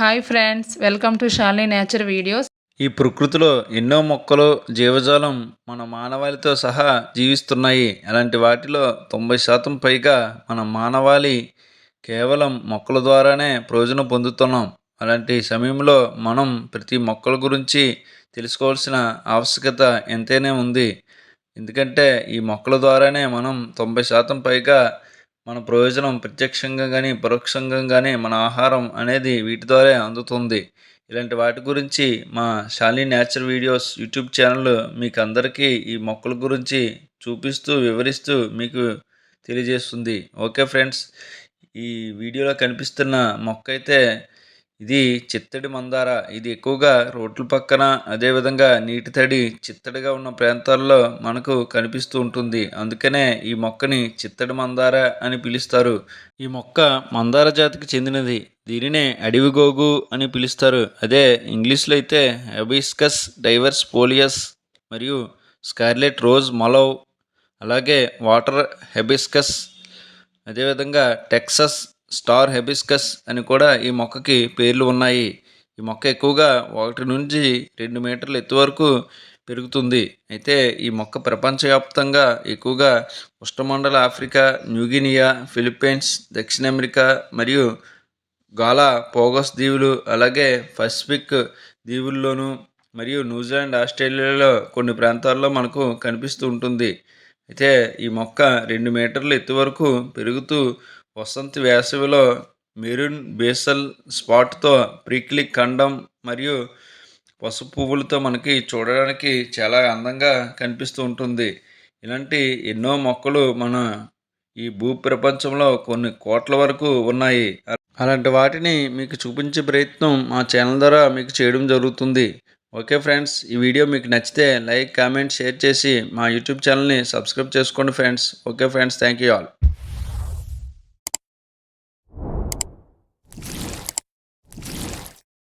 Hi friends welcome to Shalini nature videos. ఈ ప్రకృతిలో ఎన్నో మొక్కలు జీవజాలం మన మానవాళితో సహా జీవిస్తున్నాయి. అలాంటి వాటిలో తొంభై శాతం పైగా మన మానవాళి కేవలం మొక్కల ద్వారానే ప్రయోజనం పొందుతున్నాం. అలాంటి సమయంలో మనం ప్రతి మొక్కల గురించి తెలుసుకోవాల్సిన ఆవశ్యకత ఎంతైనా ఉంది. ఎందుకంటే ఈ మొక్కల ద్వారానే మనం తొంభై శాతం పైగా మన ప్రయోజనం ప్రత్యక్షంగా కానీ పరోక్షంగా కానీ మన ఆహారం అనేది వీటి ద్వారా అందుతుంది. ఇలాంటి వాటి గురించి మా Shali natural videos YouTube channel మీకు అందరికీ ఈ మొక్కల గురించి చూపిస్తూ వివరిస్తూ మీకు తెలియజేస్తుంది. ఓకే ఫ్రెండ్స్ ఈ వీడియోలో కనిపిస్తున్న మొక్క అయితే ఇది చిత్తడి మందార. ఇది ఎక్కువగా రోడ్ల పక్కన అదేవిధంగా నీటి తడి చిత్తడిగా ఉన్న ప్రాంతాల్లో మనకు కనిపిస్తూ ఉంటుంది. అందుకనే ఈ మొక్కని చిత్తడి మందార అని పిలుస్తారు. ఈ మొక్క మందార జాతికి చెందినది. దీనినే అడవి గోగు అని పిలుస్తారు. అదే ఇంగ్లీష్లో అయితే హెబిస్కస్ డైవర్స్ పోలియస్ మరియు స్కార్లెట్ రోజ్ మలవ్ అలాగే వాటర్ హెబిస్కస్ అదేవిధంగా టెక్సస్ స్టార్ హెబిస్కస్ అని కూడా ఈ మొక్కకి పేర్లు ఉన్నాయి. ఈ మొక్క ఎక్కువగా ఒకటి నుంచి రెండు మీటర్ల ఎత్తు వరకు పెరుగుతుంది. అయితే ఈ మొక్క ప్రపంచవ్యాప్తంగా ఎక్కువగా ఉష్ణమండల ఆఫ్రికా న్యూగినియా ఫిలిప్పీన్స్ దక్షిణ అమెరికా మరియు గాలా పోగస్ దీవులు అలాగే పసిఫిక్ దీవుల్లోనూ మరియు న్యూజిలాండ్ ఆస్ట్రేలియాలో కొన్ని ప్రాంతాల్లో మనకు కనిపిస్తూ ఉంటుంది. అయితే ఈ మొక్క రెండు మీటర్ల ఎత్తు వరకు పెరుగుతూ వసంతి వేసవిలో మెరూన్ బేసల్ స్పాట్తో ప్రిక్లీ ఖండం మరియు పసుపు పువ్వులతో మనకి చూడడానికి చాలా అందంగా కనిపిస్తూ ఉంటుంది. ఇలాంటి ఎన్నో మొక్కలు మన ఈ భూ ప్రపంచంలో కొన్ని కోట్ల వరకు ఉన్నాయి. అలాంటి వాటిని మీకు చూపించే ప్రయత్నం మా ఛానల్ ద్వారా మీకు చేయడం జరుగుతుంది. ఓకే ఫ్రెండ్స్ ఈ వీడియో మీకు నచ్చితే లైక్ కామెంట్ షేర్ చేసి మా యూట్యూబ్ ఛానల్ని సబ్స్క్రైబ్ చేసుకోండి friends. Okay friends thank you all.